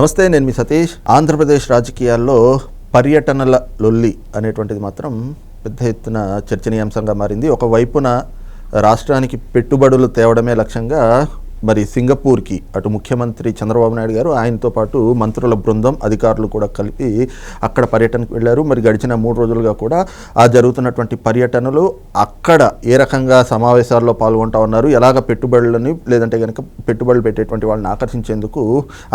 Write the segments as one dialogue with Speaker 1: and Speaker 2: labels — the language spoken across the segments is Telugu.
Speaker 1: నమస్తే నేను మీ సతీష్. ఆంధ్రప్రదేశ్ రాజకీయాల్లో పర్యటనల లొల్లి అనేటువంటిది మాత్రం పెద్ద ఎత్తున చర్చనీయాంశంగా మారింది. ఒకవైపున రాష్ట్రానికి పెట్టుబడులు తేవడమే లక్ష్యంగా మరి సింగపూర్కి అటు ముఖ్యమంత్రి చంద్రబాబు నాయుడు గారు ఆయనతో పాటు మంత్రుల బృందం అధికారులు కూడా కలిపి అక్కడ పర్యటనకు వెళ్ళారు. మరి గడిచిన మూడు రోజులుగా కూడా ఆ జరుగుతున్నటువంటి పర్యటనలు అక్కడ ఏ రకంగా సమావేశాల్లో పాల్గొంటా ఉన్నారు ఎలాగ పెట్టుబడులని లేదంటే కనుక పెట్టుబడులు పెట్టేటువంటి వాళ్ళని ఆకర్షించేందుకు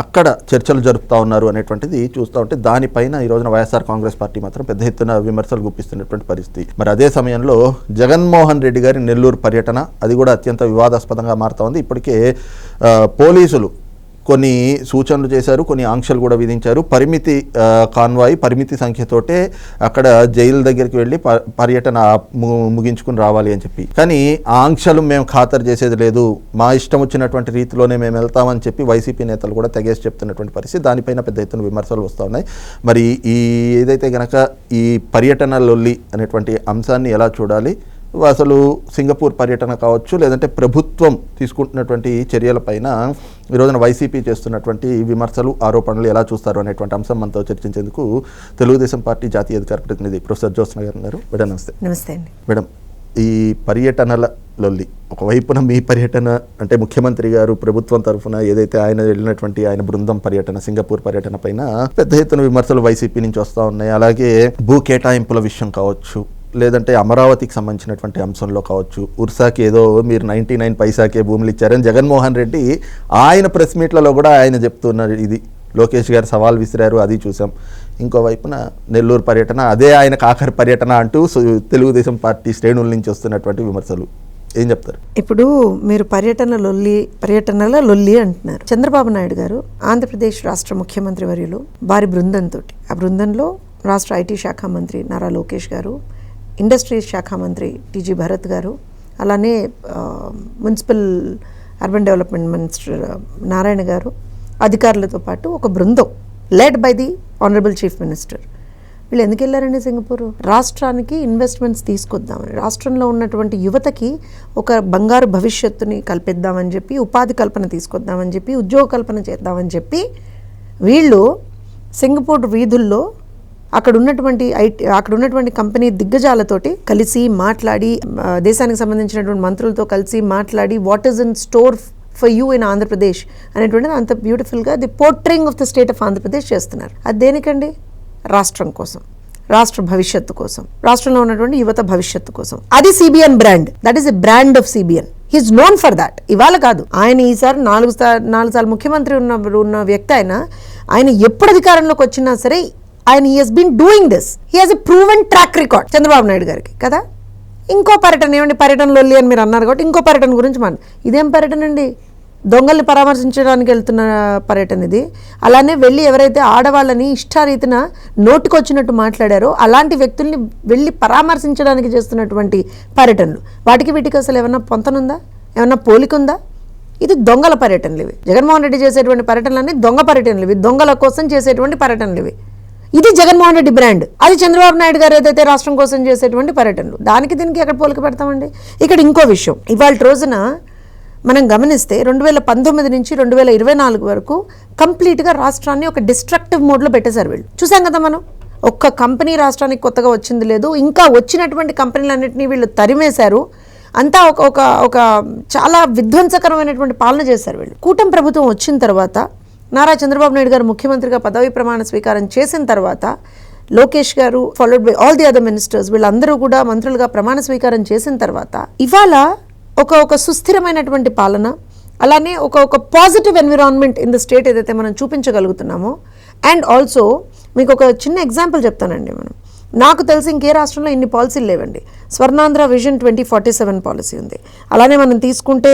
Speaker 1: అక్కడ చర్చలు జరుపుతా ఉన్నారు అనేటువంటిది చూస్తూ ఉంటే దానిపైన ఈ రోజున వైఎస్ఆర్ కాంగ్రెస్ పార్టీ మాత్రం పెద్ద ఎత్తున విమర్శలు గుప్పిస్తున్నటువంటి పరిస్థితి. మరి అదే సమయంలో జగన్మోహన్ రెడ్డి గారి నెల్లూరు పర్యటన అది కూడా అత్యంత వివాదాస్పదంగా మారుతా ఉంది. ఇప్పటికే పోలీసులు కొన్ని సూచనలు చేశారు కొన్ని ఆంక్షలు కూడా విధించారు. పరిమితి కాన్వాయి కాన్వాయ్ పరిమితి సంఖ్యతోటే అక్కడ జైలు దగ్గరికి వెళ్ళి ప- పర్యటన ము- ముగించుకుని రావాలి అని చెప్పి. కానీ ఆంక్షలు మేము ఖాతరు చేసేది లేదు. మా ఇష్టం వచ్చినటువంటి రీతిలోనే మేము వెళ్తామని చెప్పి వైసీపీ నేతలు కూడా తెగేసి చెప్తున్నటువంటి పరిస్థితి. దానిపైన పెద్ద ఎత్తున విమర్శలు వస్తూ ఉన్నాయి. మరి ఈ ఏదైతే గనక ఈ పర్యటన లొల్లి అనేటువంటి అంశాన్ని ఎలా చూడాలి? అసలు సింగపూర్ పర్యటన కావచ్చు లేదంటే ప్రభుత్వం తీసుకుంటున్నటువంటి చర్యలపైన ఈ రోజున వైసీపీ చేస్తున్నటువంటి విమర్శలు ఆరోపణలు ఎలా చూస్తారు అనేటువంటి అంశం మనతో చర్చించేందుకు తెలుగుదేశం పార్టీ జాతీయ అధికార ప్రతినిధి ప్రొఫెసర్ జ్యోత్స్న గారు ఉన్నారు. మేడం నమస్తే.
Speaker 2: నమస్తే అండి.
Speaker 1: మేడం ఈ పర్యటనల లొల్లి ఒకవైపున మీ పర్యటన అంటే ముఖ్యమంత్రి గారు ప్రభుత్వం తరఫున ఏదైతే ఆయన వెళ్ళినటువంటి ఆయన బృందం పర్యటన సింగపూర్ పర్యటన పైన పెద్ద ఎత్తున విమర్శలు వైసీపీ నుంచి వస్తూ ఉన్నాయి. అలాగే భూ కేటాయింపుల విషయం కావచ్చు లేదంటే అమరావతికి సంబంధించినటువంటి అంశంలో కావచ్చు ఉర్సాకి ఏదో మీరు నైంటీ నైన్ పైసాకే భూములు ఇచ్చారని జగన్మోహన్ రెడ్డి ఆయన ప్రెస్ మీట్లలో కూడా ఆయన చెప్తున్నారు. ఇది లోకేష్ గారు సవాల్ విసిరారు అది చూసాం. ఇంకోవైపున నెల్లూరు పర్యటన అదే ఆయన ఆఖరి పర్యటన అంటూ సు- తెలుగుదేశం పార్టీ శ్రేణుల నుంచి వస్తున్నటువంటి విమర్శలు. ఏం చెప్తారు?
Speaker 2: ఇప్పుడు మీరు పర్యటన లొల్లి పర్యటనల లొల్లి అంటున్నారు. చంద్రబాబు నాయుడు గారు ఆంధ్రప్రదేశ్ రాష్ట్ర ముఖ్యమంత్రి వర్యులు వారి బృందంతో ఆ బృందంలో రాష్ట్ర ఐటీ శాఖ మంత్రి నారా లోకేష్ గారు ఇండస్ట్రీస్ శాఖ మంత్రి టీజీ భరత్ గారు అలానే municipal urban development minister Narayana garu అధికారులతో పాటు ఒక బృందం led by the honourable chief minister వీళ్ళు ఎందుకు వెళ్ళారండి సింగపూర్? రాష్ట్రానికి ఇన్వెస్ట్మెంట్స్ తీసుకొద్దామని రాష్ట్రంలో ఉన్నటువంటి యువతకి ఒక బంగారు భవిష్యత్తుని కల్పిద్దామని చెప్పి ఉపాధి కల్పన తీసుకొద్దామని చెప్పి ఉద్యోగ కల్పన చేద్దామని చెప్పి వీళ్ళు సింగపూర్ వీధుల్లో అక్కడ ఉన్నటువంటి ఐటీ అక్కడ ఉన్నటువంటి కంపెనీ దిగ్గజాలతోటి కలిసి మాట్లాడి దేశానికి సంబంధించినటువంటి మంత్రులతో కలిసి మాట్లాడి what is in store for you in Andhra Pradesh అనేటువంటిది అంత బ్యూటిఫుల్గా the portraying of the state of Andhra Pradesh చేస్తున్నారు. అది దేనికండి? రాష్ట్రం కోసం. రాష్ట్ర భవిష్యత్తు కోసం. రాష్ట్రంలో ఉన్నటువంటి యువత భవిష్యత్తు కోసం. అది CBN brand that is a brand of CBN he's known for that ఇవాళ కాదు. ఆయన ఈసారి నాలుగు సార్ నాలుగు సార్లు ముఖ్యమంత్రి ఉన్న ఉన్న వ్యక్తి ఆయన ఆయన ఎప్పుడు అధికారంలోకి వచ్చినా సరే ఆయన he has been doing this he has a proven track record Chandrababu Naidu గారికి కదా? ఇంకో పర్యటన ఏమండి? పర్యటనలో లొల్లి అని మీరు అన్నారు కాబట్టి ఇంకో పర్యటన గురించి మన ఇదేం పర్యటన అండి? దొంగల్ని పరామర్శించడానికి వెళ్తున్న పర్యటన ఇది. అలానే వెళ్ళి ఎవరైతే ఆడవాళ్ళని ఇష్టారీతిన నోటుకొచ్చినట్టు మాట్లాడారో అలాంటి వ్యక్తుల్ని వెళ్ళి పరామర్శించడానికి చేస్తున్నటువంటి పర్యటనలు. వాటికి వీటికి అసలు ఏమన్నా పొంతనుందా? ఏమన్నా పోలికుందా? ఇది దొంగల పర్యటనలు ఇవి. జగన్మోహన్ రెడ్డి చేసేటువంటి పర్యటనలన్నీ దొంగ పర్యటనలు ఇవి. దొంగల కోసం చేసేటువంటి పర్యటనలు ఇవి. ఇది జగన్మోహన్ రెడ్డి బ్రాండ్. అది చంద్రబాబు నాయుడు గారు ఏదైతే రాష్ట్రం కోసం చేసేటువంటి పర్యటనలు. దానికి దీనికి ఎక్కడ పోలిక పెడతామండి? ఇక్కడ ఇంకో విషయం. ఇవాళ రోజున మనం గమనిస్తే రెండు వేల పంతొమ్మిది నుంచి రెండు వేల ఇరవై నాలుగు వరకు కంప్లీట్గా రాష్ట్రాన్ని ఒక డిస్ట్రక్టివ్ మోడ్లో పెట్టేశారు వీళ్ళు. చూసాం కదా మనం? ఒక్క కంపెనీ రాష్ట్రానికి కొత్తగా వచ్చింది లేదు. ఇంకా వచ్చినటువంటి కంపెనీలన్నింటినీ వీళ్ళు తరిమేశారు. అంతా ఒక ఒక ఒక చాలా విధ్వంసకరమైనటువంటి పాలన చేశారు వీళ్ళు. కూటమి ప్రభుత్వం వచ్చిన తర్వాత నారా చంద్రబాబు నాయుడు గారు ముఖ్యమంత్రిగా పదవి ప్రమాణ స్వీకారం చేసిన తర్వాత Lokesh garu followed by all the other ministers వీళ్ళందరూ కూడా మంత్రులుగా ప్రమాణ స్వీకారం చేసిన తర్వాత ఇవాళ ఒక ఒక సుస్థిరమైనటువంటి పాలన అలానే ఒక ఒక positive environment in the state ఏదైతే మనం చూపించగలుగుతున్నామో. అండ్ ఆల్సో మీకు ఒక చిన్న ఎగ్జాంపుల్ చెప్తానండి మనం. నాకు తెలిసి ఇంకే రాష్ట్రంలో ఇన్ని పాలసీలు లేవండి. Swarnandhra vision twenty forty seven policy ఉంది. అలానే మనం తీసుకుంటే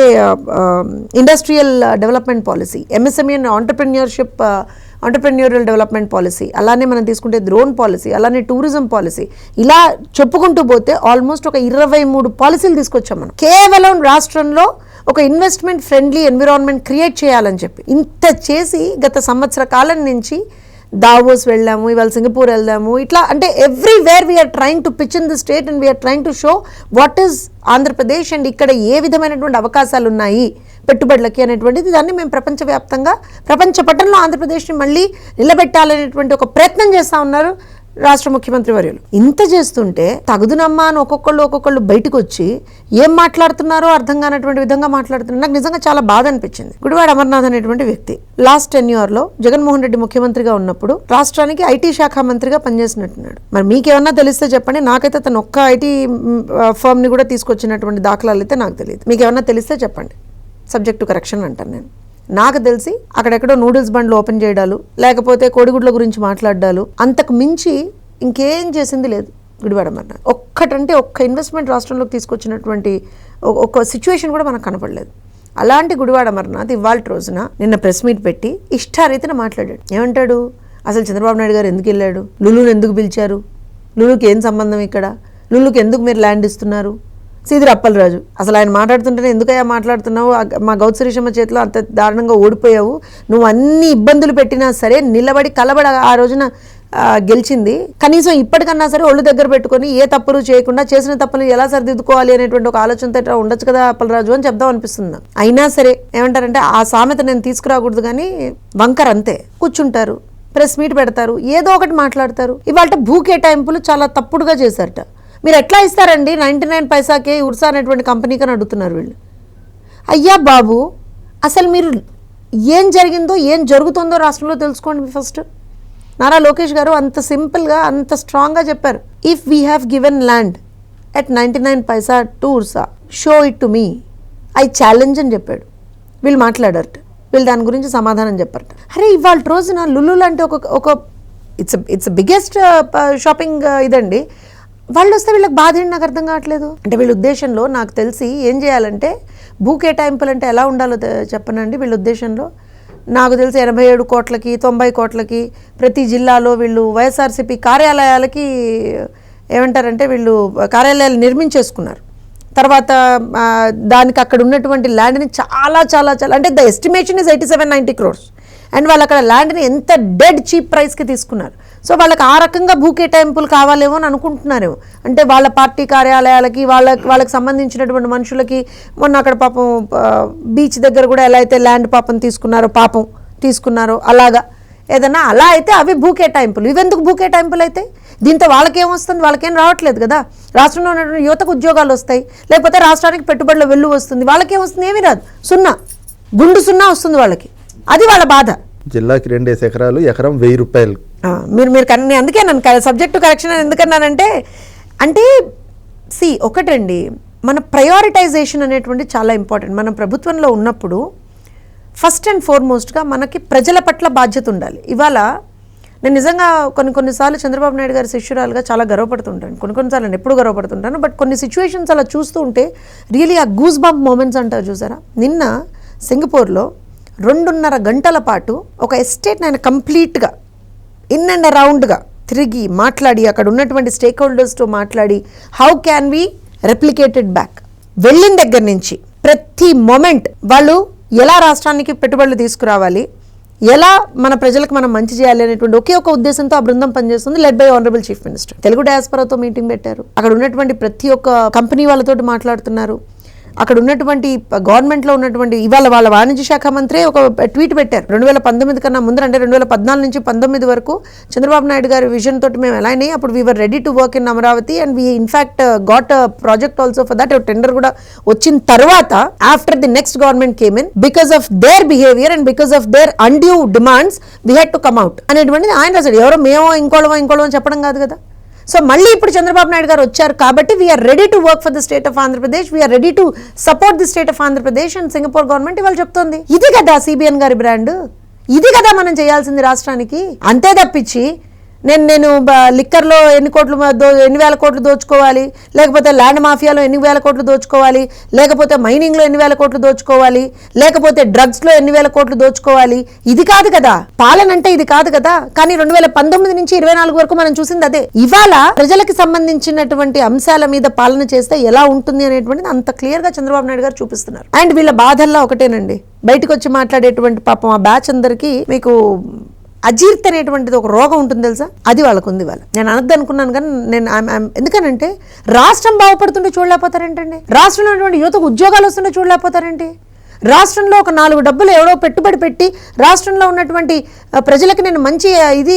Speaker 2: industrial development policy MSME and entrepreneurship entrepreneurial development policy అలానే మనం తీసుకుంటే డ్రోన్ పాలసీ అలానే టూరిజం పాలసీ ఇలా చెప్పుకుంటూ పోతే ఆల్మోస్ట్ ఒక ఇరవై మూడు పాలసీలు తీసుకొచ్చాం మనం. కేవలం రాష్ట్రంలో ఒక ఇన్వెస్ట్మెంట్ ఫ్రెండ్లీ ఎన్విరాన్మెంట్ క్రియేట్ చేయాలని చెప్పి ఇంత చేసి గత సంవత్సర కాలం నుంచి దావోస్ వెళ్ళాము ఇవాళ సింగపూర్ వెళ్దాము. ఇట్లా అంటే everywhere we are trying to pitch in the state and we are trying to show what is Andhra Pradesh and ఇక్కడ ఏ విధమైనటువంటి అవకాశాలు ఉన్నాయి పెట్టుబడులకి అనేటువంటిది. దాన్ని మేము ప్రపంచవ్యాప్తంగా ప్రపంచ పట్టణంలో ఆంధ్రప్రదేశ్ని మళ్ళీ నిలబెట్టాలనేటువంటి ఒక ప్రయత్నం చేస్తూ ఉన్నారు. రాష్ట్ర ముఖ్యమంత్రి వర్యులు. ఇంత చేస్తుంటే తగుదునమ్మా అని ఒక్కొక్కళ్ళు ఒక్కొక్కళ్ళు బయటకు వచ్చి ఏం మాట్లాడుతున్నారో అర్థం కానటువంటి విధంగా మాట్లాడుతున్నారు. నాకు నిజంగా చాలా బాధ అనిపించింది. గుడివాడ అమర్నాథ్ అనేటువంటి వ్యక్తి. లాస్ట్ టెన్లో జగన్మోహన్ రెడ్డి ముఖ్యమంత్రిగా ఉన్నప్పుడు రాష్ట్రానికి ఐటీ శాఖ మంత్రిగా పనిచేసినట్టున్నాడు. మరి మీకేమన్నా తెలిస్తే చెప్పండి. నాకైతే తను ఒక్క ఐటీ ఫర్మ్ని కూడా తీసుకొచ్చినటువంటి దాఖలాలు అయితే నాకు తెలియదు. మీకేమన్నా తెలిస్తే చెప్పండి. సబ్జెక్టు కరెక్షన్ అంటాను నేను. నాకు తెలిసి అక్కడెక్కడో నూడిల్స్ బండ్లు ఓపెన్ చేయడాలు లేకపోతే కోడిగుడ్ల గురించి మాట్లాడాలు అంతకు మించి ఇంకేం చేసింది లేదు గుడివాడ ఒక్కటంటే ఒక్క ఇన్వెస్ట్మెంట్ రాష్ట్రంలోకి తీసుకొచ్చినటువంటి ఒ- ఒక సిచ్యువేషన్ కూడా మనకు కనపడలేదు. అలాంటి గుడివాడ అమర్నాథ్ ఇవాళ రోజున నిన్న ప్రెస్ మీట్ పెట్టి ఇష్టారీతిన మాట్లాడాడు. ఏమంటాడు? అసలు చంద్రబాబు నాయుడు గారు ఎందుకు వెళ్ళాడు? లులుని ఎందుకు పిలిచారు? లులుకి ఏం సంబంధం ఇక్కడ? లులుకి ఎందుకు మీరు ల్యాండ్ ఇస్తున్నారు? సీదిరి అప్పలరాజు. అసలు ఆయన మాట్లాడుతుంటేనే ఎందుకయ్యా మాట్లాడుతున్నావు? ఆ గ- మా గౌతశ్రీషమ్మ చేతిలో అంత దారుణంగా ఓడిపోయావు. నువ్వు అన్ని ఇబ్బందులు పెట్టినా సరే నిలబడి కలబడి ఆ రోజున గెలిచింది. కనీసం ఇప్పటికన్నా సరే ఒళ్ళు దగ్గర పెట్టుకొని ఏ తప్పులు చేయకుండా చేసిన తప్పులు ఎలా సరిదిద్దుకోవాలి అనేటువంటి ఒక ఆలోచనతో ఇట్లా ఉండొచ్చు కదా అప్పలరాజు అని చెప్దాం అనిపిస్తుంది అయినా సరే ఏమంటారంటే ఆ సామెత నేను తీసుకురాకూడదు కానీ వంకర్ అంతే. కూర్చుంటారు ప్రెస్ మీట్ పెడతారు ఏదో ఒకటి మాట్లాడతారు. ఇవాళ భూ కేటాయింపులు చాలా తప్పుడుగా చేశారట. మీరు ఎట్లా ఇస్తారండి? నైంటీ నైన్ పైసాకే ఉర్సా అనేటువంటి కంపెనీకి అని అడుగుతున్నారు వీళ్ళు. అయ్యా బాబు అసలు మీరు ఏం జరిగిందో ఏం జరుగుతుందో రాష్ట్రంలో తెలుసుకోండి ఫస్ట్. నారా లోకేష్ గారు అంత సింపుల్గా అంత స్ట్రాంగ్గా చెప్పారు. If we have given land at ninety nine paisa to Ursa show it to me I challenge అని చెప్పాడు. వీళ్ళు మాట్లాడారట. వీళ్ళు దాని గురించి సమాధానం చెప్పారట. అరే ఇవాళ రోజున లులు లాంటి ఒక ఒక ఇట్స్ ఇట్స్ బిగ్గెస్ట్ షాపింగ్ ఇదండి. వాళ్ళు వస్తే వీళ్ళకి బాధ నాకు అర్థం కావట్లేదు. అంటే వీళ్ళ ఉద్దేశంలో నాకు తెలిసి ఏం చేయాలంటే భూ కేటాయింపులు అంటే ఎలా ఉండాలో చెప్పనండి వీళ్ళ ఉద్దేశంలో. నాకు తెలిసి ఎనభై ఏడు కోట్లకి తొంభై కోట్లకి ప్రతి జిల్లాలో వీళ్ళు వైఎస్ఆర్సీపీ కార్యాలయాలకి ఏమంటారంటే వీళ్ళు కార్యాలయాలు నిర్మించేసుకున్నారు. తర్వాత దానికి అక్కడ ఉన్నటువంటి ల్యాండ్ని చాలా చాలా చాలా అంటే the estimation is eighty seven ninety crores. And వాళ్ళు అక్కడ ల్యాండ్ని ఎంత డెడ్ చీప్ ప్రైస్కి తీసుకున్నారు. సో వాళ్ళకి ఆ రకంగా భూ కేటాయింపులు కావాలేమో అని అనుకుంటున్నారేమో. అంటే వాళ్ళ పార్టీ కార్యాలయాలకి వాళ్ళ వాళ్ళకి సంబంధించినటువంటి మనుషులకి మొన్న అక్కడ పాపం బీచ్ దగ్గర కూడా ఎలా అయితే ల్యాండ్ పాపం తీసుకున్నారో పాపం తీసుకున్నారో అలాగా. ఏదన్నా అలా అయితే అవి భూ కేటాయింపులు ఇవెందుకు భూ కేటాయింపులు అయితే? దీంతో వాళ్ళకేం వస్తుంది? వాళ్ళకేం రావట్లేదు కదా. రాష్ట్రంలో ఉన్నటువంటి యువతకు ఉద్యోగాలు వస్తాయి. లేకపోతే రాష్ట్రానికి పెట్టుబడుల వెళ్ళు వస్తుంది. వాళ్ళకేం వస్తుంది? ఏమీ రాదు. సున్నా. గుండు సున్నా వస్తుంది వాళ్ళకి. అది వాళ్ళ బాధ.
Speaker 1: జిల్లాకి రెండేసి ఎకరాలు ఎకరం వెయ్యి రూపాయలు.
Speaker 2: మీరు మీరు అందుకే నన్ను సబ్జెక్టు కరెక్షన్ ఎందుకన్నానంటే అంటే సి ఒకటండి మన ప్రయారిటైజేషన్ అనేటువంటి చాలా ఇంపార్టెంట్ మనం ప్రభుత్వంలో ఉన్నప్పుడు ఫస్ట్ అండ్ ఫార్మోస్ట్గా మనకి ప్రజల పట్ల బాధ్యత ఉండాలి. ఇవాళ నేను నిజంగా కొన్ని కొన్నిసార్లు చంద్రబాబు నాయుడు గారి శిష్యురాలుగా చాలా గర్వపడుతుంటాను. కొన్ని కొన్నిసార్లు నేను ఎప్పుడు గర్వపడుతుంటాను బట్ కొన్ని సిచ్యువేషన్స్ అలా చూస్తూ ఉంటే రియలీ ఆ గూస్ బంప్ మూమెంట్స్ అంటారు చూసారా? నిన్న సింగపూర్లో రెండున్నర గంటల పాటు ఒక ఎస్టేట్ ఆయన కంప్లీట్గా ఇన్ అండ్ అరౌండ్గా తిరిగి మాట్లాడి అక్కడ ఉన్నటువంటి స్టేక్ హోల్డర్స్తో మాట్లాడి how can we replicated back వెళ్ళిన దగ్గర నుంచి ప్రతి మొమెంట్ వాళ్ళు ఎలా రాష్ట్రానికి పెట్టుబడులు తీసుకురావాలి ఎలా మన ప్రజలకు మనం మంచి చేయాలి అనేటువంటి ఒకే ఒక ఉద్దేశంతో ఆ బృందం పనిచేస్తుంది led by honourable chief minister Telugu డయాస్పరాతో meeting పెట్టారు. అక్కడ ఉన్నటువంటి ప్రతి ఒక్క కంపెనీ వాళ్ళతోటి మాట్లాడుతున్నారు. అక్కడ ఉన్నటువంటి గవర్నమెంట్లో ఉన్నటువంటి ఇవాళ వాళ్ళ వాణిజ్య శాఖ మంత్రి ఒక ట్వీట్ పెట్టారు. రెండు వేల పంతొమ్మిది కన్నా ముందర అంటే రెండు వేల పద్నాలుగు నుంచి పంతొమ్మిది వరకు చంద్రబాబు నాయుడు గారి విజన్ తోటి మేము ఎలా అయినాయి అప్పుడు we're ready to work in Amaravati and we in fact got project also for that tender కూడా వచ్చిన తర్వాత after the next government came in because of their behaviour and because of their undue demands we had to come out అనేటువంటిది ఆయన రాశాడు. ఎవరో మేమో ఇంకోళమో ఇంకోళమో చెప్పడం కాదు కదా. సో మళ్ళీ ఇప్పుడు చంద్రబాబు నాయుడు గారు వచ్చారు కాబట్టి we are ready to work for the state of Andhra Pradesh we are ready to support the state of Andhra Pradesh and Singapore government ఇవాళ చెప్తోంది. ఇది కదా సిబిఎన్ గారి బ్రాండ్ ఇది కదా మనం చేయాల్సింది రాష్ట్రానికి. అంతే తప్పించి నేను నేను బ- లిక్కర్లో ఎన్ని కోట్లు దో ఎన్ని వేల కోట్లు దోచుకోవాలి? లేకపోతే ల్యాండ్ మాఫియాలో ఎన్ని వేల కోట్లు దోచుకోవాలి? లేకపోతే మైనింగ్లో ఎన్ని వేల కోట్లు దోచుకోవాలి? లేకపోతే డ్రగ్స్లో ఎన్ని వేల కోట్లు దోచుకోవాలి? ఇది కాదు కదా. పాలన అంటే ఇది కాదు కదా. కానీ రెండు వేల పంతొమ్మిది నుంచి ఇరవై నాలుగు వరకు మనం చూసింది అదే. ఇవాళ ప్రజలకు సంబంధించినటువంటి అంశాల మీద పాలన చేస్తే ఎలా ఉంటుంది అనేటువంటిది అంత క్లియర్గా చంద్రబాబు నాయుడు గారు చూపిస్తున్నారు. అండ్ వీళ్ళ బాధల్లో ఒకటేనండి. బయటకు వచ్చి మాట్లాడేటువంటి పాపం ఆ బ్యాచ్ అందరికీ మీకు అజీర్త్ అనేటువంటిది ఒక రోగం ఉంటుంది తెలుసా? అది వాళ్ళకు ఉంది వాళ్ళ నేను అనద్దు అనుకున్నాను కానీ నేను ఎందుకనంటే రాష్ట్రం బాగుపడుతుంటే చూడలేకపోతారేంటండి? రాష్ట్రంలో ఉన్నటువంటి యువతకు ఉద్యోగాలు వస్తుంటే చూడలేకపోతారేంటి? రాష్ట్రంలో ఒక నాలుగు డబ్బులు ఎవడో పెట్టుబడి పెట్టి రాష్ట్రంలో ఉన్నటువంటి ప్రజలకు నేను మంచి ఇది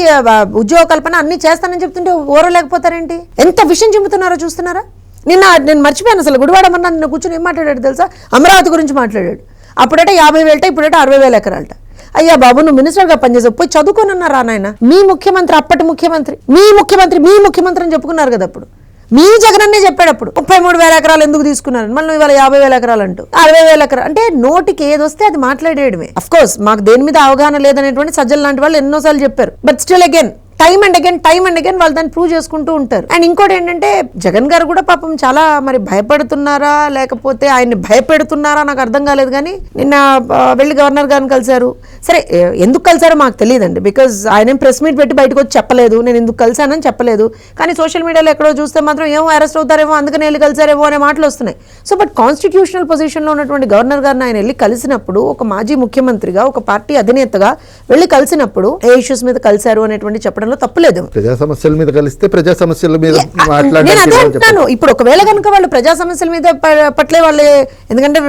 Speaker 2: ఉద్యోగ కల్పన అన్ని చేస్తానని చెప్తుంటే ఓరలేకపోతారేంటి? ఎంత విషయం చెబుతున్నారో చూస్తున్నారా? నిన్న నేను మర్చిపోయాను అసలు. గుడివాడ మన్నా నిన్న కూర్చొని ఏం మాట్లాడాడు తెలుసా? అమరావతి గురించి మాట్లాడాడు. అప్పుడట యాభై వేలట ఇప్పుడట అరవై వేల ఎకరాలట. అయ్యా బాబు నువ్వు మినిస్టర్గా పనిచేసావు. పోయి చదువుకోనన్నారా నాయన? మీ ముఖ్యమంత్రి అప్పటి ముఖ్యమంత్రి మీ ముఖ్యమంత్రి మీ ముఖ్యమంత్రి అని చెప్పుకున్నారు కదా అప్పుడు. మీ జగనన్నే చెప్పాడు అప్పుడు. ముప్పై మూడు వేల ఎకరాలు ఎందుకు తీసుకున్నారు? మళ్ళీ ఇవాళ యాభై వేల ఎకరాలు అంటూ అరవై వేల ఎకరాలు అంటే నోటికి ఏది వస్తే అది మాట్లాడేయడమే. అఫ్ కోర్స్ మాకు దేని మీద అవగాహన లేదనేటువంటి సజ్జలు లాంటి వాళ్ళు ఎన్నోసార్లు చెప్పారు. But still again time and again time and again వాళ్ళు దాన్ని ప్రూవ్ చేసుకుంటూ ఉంటారు. అండ్ ఇంకోటి ఏంటంటే జగన్ గారు కూడా పాపం చాలా మరి భయపడుతున్నారా? లేకపోతే ఆయన్ని భయపెడుతున్నారా? నాకు అర్థం కాలేదు కానీ నిన్న వెళ్ళి గవర్నర్ గారిని కలిశారు. సరే ఎందుకు కలిసారో మాకు తెలియదండి. బికాజ్ ఆయన ప్రెస్ మీట్ పెట్టి బయటకు వచ్చి చెప్పలేదు. నేను ఎందుకు కలిశానని చెప్పలేదు. కానీ సోషల్ మీడియాలో ఎక్కడో చూస్తే మాత్రం ఏమో అరెస్ట్ అవుతారేమో అందుకని వెళ్ళి కలిసారేమో అనే మాటలు వస్తున్నాయి. సో బట్ కాన్స్టిట్యూషనల్ పొజిషన్లో ఉన్నటువంటి గవర్నర్ గారిని ఆయన వెళ్ళి కలిసినప్పుడు ఒక మాజీ ముఖ్యమంత్రిగా ఒక పార్టీ అధినేతగా వెళ్ళి కలిసినప్పుడు ఏ ఇష్యూస్ మీద కలిశారు అనేటువంటి చెప్పడం చెప్పడంలో తప్పులేదు.
Speaker 1: ప్రజా సమస్యల మీద కలిస్తే ప్రజా సమస్యల మీద
Speaker 2: నేను అదే అంటున్నాను. ఇప్పుడు ఒకవేళ కనుక వాళ్ళు ప్రజా సమస్యల మీద పట్లే వాళ్ళే ఎందుకంటే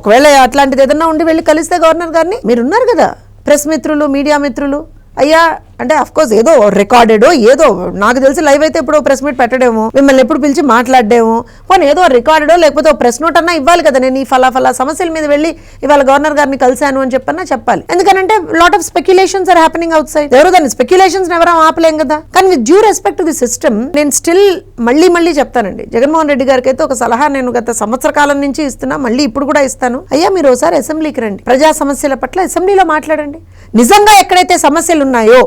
Speaker 2: ఒకవేళ అట్లాంటిది ఏదన్నా ఉండి వెళ్ళి కలిస్తే గవర్నర్ గారిని మీరు ఉన్నారు కదా. ప్రెస్ మిత్రులు మీడియా మిత్రులు. అయ్యా అంటే అఫ్ కోర్స్ ఏదో రికార్డెడో ఏదో నాకు తెలిసి లైవ్ అయితే ఇప్పుడు ప్రెస్ మీట్ పెట్టడేమో మిమ్మల్ని ఎప్పుడు పిలిచి మాట్లాడేమో పోనీ ఏదో రికార్డెడో లేకపోతే ఒక ప్రెస్ నోట్ అన్నా ఇవ్వాలి కదా నేను ఈ ఫలా ఫలా సమస్యల మీద వెళ్ళి ఇవాళ గవర్నర్ గారిని కలిశాను అని చెప్పన్నా చెప్పాలి. ఎందుకంటే lot of speculations are happening outside ఎవరు దాన్ని స్పెక్యులేషన్స్ ఎవరు ఆపలేం కదా. కానీ with due respect the system నేను స్టిల్ మళ్ళీ మళ్ళీ చెప్తానండి. జగన్మోహన్ రెడ్డి గారికి అయితే ఒక సలహా నేను గత సంవత్సర కాలం నుంచి ఇస్తున్నా మళ్ళీ ఇప్పుడు కూడా ఇస్తాను. అయ్యా మీరు ఒకసారి అసెంబ్లీకి రండి. ప్రజా సమస్యల పట్ల అసెంబ్లీలో మాట్లాడండి. నిజంగా ఎక్కడైతే సమస్యలు ఉన్నాయో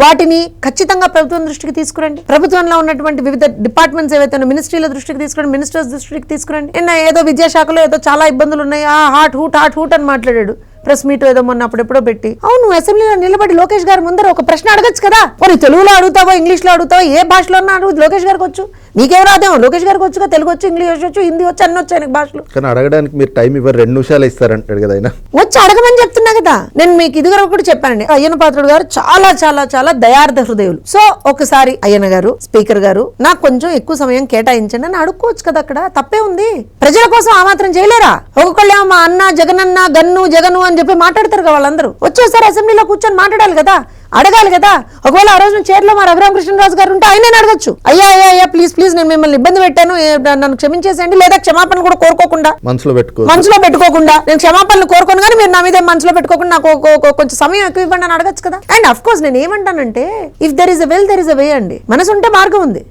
Speaker 2: వాటిని ఖచ్చితంగా ప్రభుత్వం దృష్టికి తీసుకురండి. ప్రభుత్వంలో ఉన్నటువంటి వివిధ డిపార్ట్మెంట్స్ ఏవైతే ఉన్నాయో, మినిస్ట్రీల దృష్టికి తీసుకురండి మినిస్టర్స్ దృష్టికి తీసుకురండి. నిన్న ఏదో విద్యాశాఖలో ఏదో చాలా ఇబ్బందులు ఉన్నాయి. ఆ హాట్ హూట్ హాట్ హూట్ అని మాట్లాడాడు. ప్రెస్ మీట్ ఏదో మొన్న అప్పుడెప్పుడో పెట్టి అవును అసెంబ్లీలో నిలబడి లోకేష్ గారి ముందర ఒక ప్రశ్న అడగచ్చు కదా. పోనీ తెలుగులో అడుగుతావో ఇంగ్లీష్లో అడుగుతావో ఏ భాషలో అడుగు లోకేష్ గారికి వచ్చు. నీకేం రాదేమో లోకేష్ గారికి వచ్చుగా తెలుగు వచ్చు ఇంగ్లీష్ వచ్చు హిందీ వచ్చు అన్ని వచ్చాయి ఆయనకి భాషలు.
Speaker 1: కానీ అడగడానికి మీరు టైం ఇవ్వరు రెండు నిమిషాలు ఇస్తారంటాడు కదా ఆయన.
Speaker 2: వచ్చి అడగమని చెప్తున్నా కదా. నేను మీకు ఇదిగర కూడా చెప్పానండి అయ్యన పాత్రుడు గారు చాలా చాలా చాలా దయార్థ హృదయులు. సో ఒకసారి అయ్యన గారు స్పీకర్ గారు నాకు కొంచెం ఎక్కువ సమయం కేటాయించండి అని అడుక్కోవచ్చు కదా అక్కడ తప్పే ఉంది. ప్రజల కోసం ఆ మాత్రం చేయలేరా? ఒక్కొక్కళ్ళేమో మా అన్న జగనన్న గన్ను జగను అని చెప్పి మాట్లాడతారు కదా వాళ్ళందరూ. వచ్చేసారి అసెంబ్లీలో కూర్చొని మాట్లాడాలి కదా. అడగాలి కదా. ఒకవేళ ఆ రోజు చైర్లో మా రఘురామకృష్ణరాజు గారు ఉంటే ఆయనే అడగచ్చు. అయ్యా అయ్యా అయ్యా ప్లీజ్ ప్లీజ్ నేను మిమ్మల్ని ఇబ్బంది పెట్టాను. నన్ను క్షమించేసేయండి. లేదా క్షమాపణ కూడా కోరుకోకుండా.
Speaker 1: మనసులో పెట్టుకో.
Speaker 2: మనసులో పెట్టుకోకుండా. నేను క్షమాపణలు కోరుకోను కానీ మీరు నా మీద మనసులో పెట్టుకోకుండా నాకు కొంచెం సమయం ఎక్కువ ఇవ్వండి అని అడగచ్చు కదా. అండ్ అఫ్ కోర్స్ నేను ఏమంటానంటే if there is a well there is a way అండి. మనసు ఉంటే మార్గం ఉంది.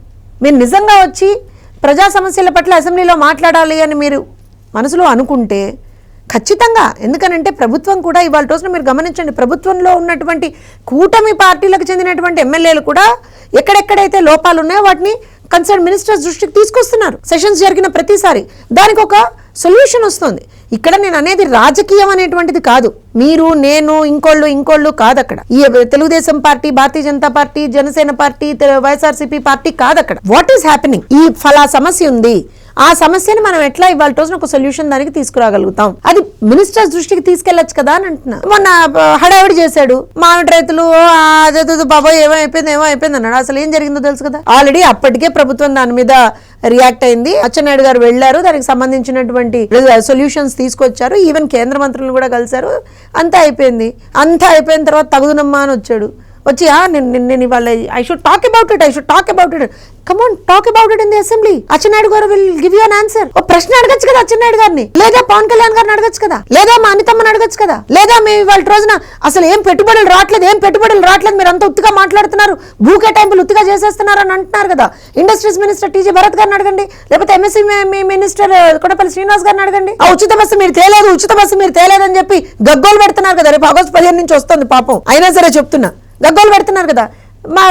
Speaker 2: మీరు నిజంగా వచ్చి ప్రజా సమస్యల పట్ల అసెంబ్లీలో మాట్లాడాలి అని మీరు మనసులో అనుకుంటే ఖచ్చితంగా. ఎందుకనంటే ప్రభుత్వం కూడా ఇవాళ రోజున మీరు గమనించండి ప్రభుత్వంలో ఉన్నటువంటి కూటమి పార్టీలకు చెందినటువంటి ఎమ్మెల్యేలు కూడా ఎక్కడెక్కడైతే లోపాలు ఉన్నాయో వాటిని కన్సర్న్ మినిస్టర్స్ దృష్టికి తీసుకొస్తున్నారు. సెషన్స్ జరిగిన ప్రతిసారి దానికి ఒక సొల్యూషన్ వస్తుంది. ఇక్కడ నేను అనేది రాజకీయం అనేటువంటిది కాదు. మీరు నేను ఇంకోళ్ళు ఇంకోళ్ళు కాదు అక్కడ. ఈ Telugu Desam party Bharatiya Janata party Janasena party YSRCP party కాదు అక్కడ. వాట్ ఈస్ హ్యాపెనింగ్ ఈ ఫలా సమస్య ఉంది. ఆ సమస్యని మనం ఎట్లా ఇవాళ రోజున ఒక సొల్యూషన్ దానికి తీసుకురాగలుగుతాం? అది మినిస్టర్స్ దృష్టికి తీసుకెళ్ళొచ్చు కదా అని అంటున్నా. మొన్న హడావిడి చేశాడు. మామిడి రైతులు "ఓ, అదేదో ఏమో అయిపోయింది ఏమో అయిపోయింది అన్నాడు. అసలు ఏం జరిగిందో తెలుసు కదా? ఆల్రెడీ అప్పటికే ప్రభుత్వం దాని మీద రియాక్ట్ అయింది. అచ్చెన్నాయుడు గారు వెళ్ళారు. దానికి సంబంధించినటువంటి సొల్యూషన్స్ తీసుకొచ్చారు. ఈవెన్ కేంద్ర మంత్రులను కూడా కలిశారు. అంతా అయిపోయింది. అంతా అయిపోయిన తర్వాత తగుదునమ్మా అని వచ్చాడు. వచ్చి "ఆ, నేను నేను- ఇవాళ I should talk about it I should talk about it come on talk about it in the assembly Atchannaidu garu will give you an answer ఒక ప్రశ్న అడగచ్చు కదా అచ్చెన్నాయుడు గారిని. లేదా పవన్ కళ్యాణ్ గారిని అడగచ్చు కదా. లేదా మా అనితమ్మని అడగచ్చు కదా. లేదా మేము ఇవాళ రోజున అసలు ఏం పెట్టుబడులు రావట్లేదు ఏం పెట్టుబడులు రావట్లేదు మీరు అంతా ఉత్తుగా మాట్లాడుతున్నారు భూ కేటాయింపులు ఉత్తుగా చేసేస్తున్నారు అని అంటున్నారు కదా. ఇండస్ట్రీస్ మినిస్టర్ టీజీ భరత్ గారిని అడగండి లేకపోతే ఎంఎస్సీ మినిస్టర్ కొడపల్లి శ్రీనివాస్ గారిని అడగండి. ఆ ఉచిత బస్సు మీరు తేలేదు ఉచిత బస్సు మీరు తేలేదని చెప్పి గగ్గోలు పెడుతున్నారు కదా రేపు ఆగస్టు పదిహేను నుంచి వస్తుంది పాపం. అయినా సరే చెప్తున్నా గగ్గోలు పెడుతున్నారు కదా. మా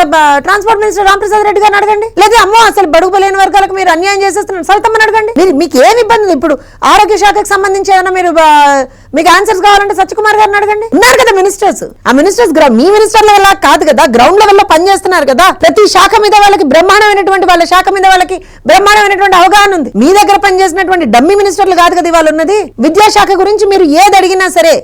Speaker 2: ట్రాన్స్పోర్ట్ మినిస్టర్ రామప్రసాద్ రెడ్డి గారిని అడగండి. లేదా అమ్మో అసలు బడుగు లేని వర్గాలకు మీరు అన్యాయం చేసేస్తున్నారు. సరితమ్మని అడగండి. మీరు మీకు ఏం ఇబ్బంది? ఇప్పుడు ఆరోగ్య శాఖకు సంబంధించి ఏదైనా మీరు మీకు ఆన్సర్స్ కావాలంటే సత్యకుమార్ గారిని అడగండి. ఉన్నారు కదా మినిస్టర్స్ ఆ మినిస్టర్స్ మీ మినిస్టర్ లెవెల్ కాదు కదా. గ్రౌండ్ లెవెల్లో పనిచేస్తున్నారు కదా. ప్రతి శాఖ మీద వాళ్ళకి బ్రహ్మాండమైనటువంటి వాళ్ళ శాఖ మీద వాళ్ళకి బ్రహ్మాండమైనటువంటి అవగాహన ఉంది. మీ దగ్గర పనిచేసినటువంటి డమ్మీ మినిస్టర్లు కాదు కదా ఇవాళ ఉన్నది. విద్యాశాఖ గురించి మీరు ఏది అడిగినా సరే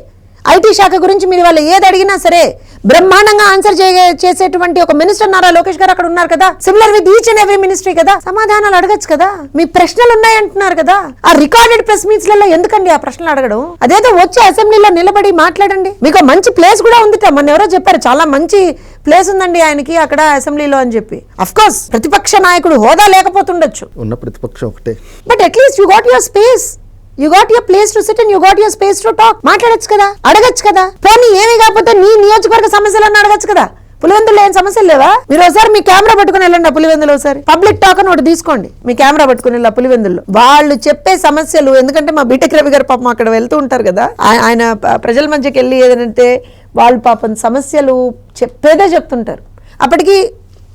Speaker 2: ఐటీ శాఖ గురించి మీరు వాళ్ళు ఏది అడిగినా సరే బ్రహ్మాండంగా ఆన్సర్ చేసేటువంటి ఒక మినిస్టర్ నారా లోకేష్ గారు అక్కడ ఉన్నారు కదా. Similar with each and every ministry కదా. సమాధానాలు అడగచ్చు కదా. మీ ప్రశ్నలు ఉన్నాయంటున్నారు కదా. ఆ రికార్డెడ్ ప్రెస్ మీట్స్లలో ఎందుకండి ఆ ప్రశ్నలు అడగడం? అదేదో వచ్చి అసెంబ్లీలో నిలబడి మాట్లాడండి. మీకు మంచి ప్లేస్ కూడా ఉంది మొన్న ఎవరో చెప్పారు చాలా మంచి ప్లేస్ ఉందండి ఆయనకి అక్కడ అసెంబ్లీలో అని చెప్పి. అఫ్ కోర్స్ ప్రతిపక్ష నాయకుడు హోదా లేకపోతుండొచ్చు.
Speaker 1: ఉన్న ప్రతిపక్షం ఒకటే.
Speaker 2: But at least you got your space you got your place to sit and you got your space to talk మాట్లాడచ్చు కదా? అడగచ్చు కదా? పోనీ ఏమీ కాకపోతే నీ నియోజకవర్గ సమస్యలన్నీ అడగచ్చు కదా? పులివెందులు ఏం సమస్యలు లేవా? మీరు ఒకసారి మీ కెమెరా పట్టుకుని వెళ్ళండి ఆ పులివెందులు ఒకసారి. పబ్లిక్ టాక్ అని ఒకటి తీసుకోండి. మీ కెమెరా పట్టుకుని వెళ్ళి పులివెందులు వాళ్ళు చెప్పే సమస్యలు ఎందుకంటే మా బీటెక్ రవి గారు పాపం అక్కడ వెళ్తూ ఉంటారు కదా. ఆయన ప్రజల మధ్యకి వెళ్ళి ఏదంటే వాళ్ళు పాపం సమస్యలు చెప్పేదే చెప్తుంటారు. అప్పటికి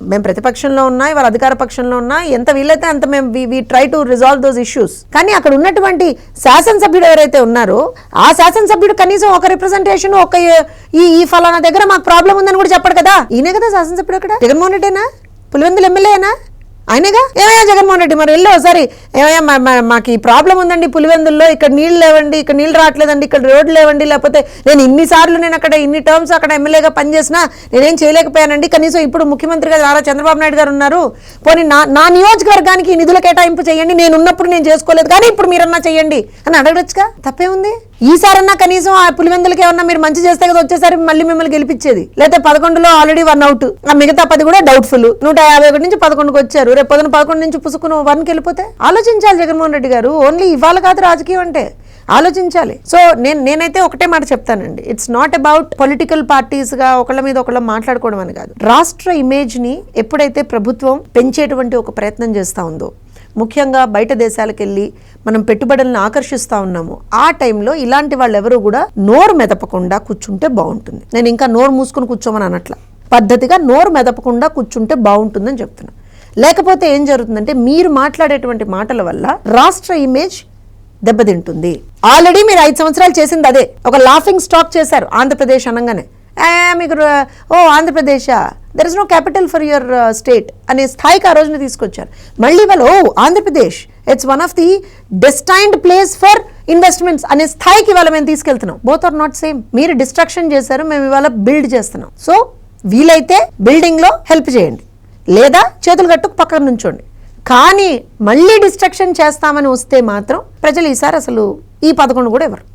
Speaker 2: మేము ప్రతిపక్షంలో ఉన్నా ఇవాళ అధికార పక్షంలో ఉన్నా ఎంత వీలైతే అంత మేము we try to resolve those issues కానీ అక్కడ ఉన్నటువంటి శాసనసభ్యుడు ఎవరైతే ఉన్నారో ఆ శాసనసభ్యుడు కనీసం ఒక రిప్రజెంటేషన్ ఒక ఈ ఈ ఫలానా దగ్గర మాకు ప్రాబ్లం ఉందని కూడా చెప్పడు కదా. ఈయనే కదా శాసనసభ్యుడు అక్కడ? జగన్మోహన్ రెడ్డేనా? పులివెందులు ఎమ్మెల్యేనా? ఆయనగా? ఏమయ్యా జగన్మోహన్ రెడ్డి? మరి వెళ్ళి ఒకసారి ఏమయ్యా మా- మా- మాకు ఈ ప్రాబ్లం ఉందండి పులివెందుల్లో. ఇక్కడ నీళ్ళు లేవండి ఇక్కడ నీళ్ళు రావట్లేదండి ఇక్కడ రోడ్లు లేవండి. లేకపోతే నేను ఇన్నిసార్లు నేను అక్కడ ఇన్ని టర్మ్స్ అక్కడ ఎమ్మెల్యేగా పనిచేసినా నేనేం చేయలేకపోయానండి. కనీసం ఇప్పుడు ముఖ్యమంత్రిగా నారా చంద్రబాబు నాయుడు గారు ఉన్నారు. పోనీ నా నా నియోజకవర్గానికి నిధుల కేటాయింపు చేయండి. నేను ఉన్నప్పుడు నేను చేసుకోలేదు కానీ ఇప్పుడు మీరన్నా చేయండి అని అడగడొచ్చుగా? ఉంది ఈసారన్నా కనీసం ఆ పులివెందులకి ఏమన్నా మీరు మంచి చేస్తే కదా వచ్చేసారి మళ్ళీ మిమ్మల్ని గెలిపించేది. లేకపోతే పదకొండులో ఆల్రెడీ వన్ అవుట్ ఆ మిగతా పది కూడా డౌట్ఫుల్ నూట యాభై ఒకటి నుంచి పదకొండుకి వచ్చారు. రేపు పొద్దున పదకొండు నుంచి పుసుకుని వన్కి వెళ్ళిపోతే? ఆలోచించాలి జగన్మోహన్ రెడ్డి గారు. ఓన్లీ ఇవాళ కాదు రాజకీయం అంటే ఆలోచించాలి. సో నేను నేనైతే ఒకటే మాట చెప్తానండి. ఇట్స్ నాట్ అబౌట్ పొలిటికల్ పార్టీస్గా ఒకళ్ళ మీద ఒకళ్ళ మాట్లాడుకోవడం అని కాదు. రాష్ట్ర ఇమేజ్ని ఎప్పుడైతే ప్రభుత్వం పెంచేటువంటి ఒక ప్రయత్నం చేస్తూ ఉందో ముఖ్యంగా బయట దేశాలకు వెళ్ళి మనం పెట్టుబడులను ఆకర్షిస్తూ ఉన్నాము ఆ టైంలో ఇలాంటి వాళ్ళు ఎవరు కూడా నోరు మెదపకుండా కూర్చుంటే బాగుంటుంది. నేను ఇంకా నోరు మూసుకుని కూర్చోమని అనట్లా. పద్ధతిగా నోరు మెదపకుండా కూర్చుంటే బాగుంటుందని చెప్తున్నాను లేకపోతే ఏం జరుగుతుందంటే మీరు మాట్లాడేటువంటి మాటల వల్ల రాష్ట్ర ఇమేజ్ దెబ్బతింటుంది. ఆల్రెడీ మీరు ఐదు సంవత్సరాలు చేసింది అదే. ఒక లాఫింగ్ స్టాక్ చేశారు ఆంధ్రప్రదేశ్ అనగానే. మీకు ఓ ఆంధ్రప్రదేశా? There is no capital for your state అనే స్థాయికి ఆ రోజున తీసుకొచ్చారు. మళ్ళీ వాళ్ళు ఓ Andhra Pradesh it's one of the destined place for investments అనే స్థాయికి ఇవాళ మేము తీసుకెళ్తున్నాం. బోత్ ఆర్ నాట్ సేమ్ మీరు డిస్ట్రక్షన్ చేశారు మేము ఇవాళ బిల్డ్ చేస్తున్నాం. సో వీలైతే బిల్డింగ్లో హెల్ప్ చేయండి. లేదా చేతులు కట్టుకు పక్కన నుంచోండి. కానీ మళ్ళీ డిస్ట్రక్షన్ చేస్తామని వస్తే మాత్రం ప్రజలు ఈసారి అసలు ఈ పదకొండు కూడా ఇవ్వరు.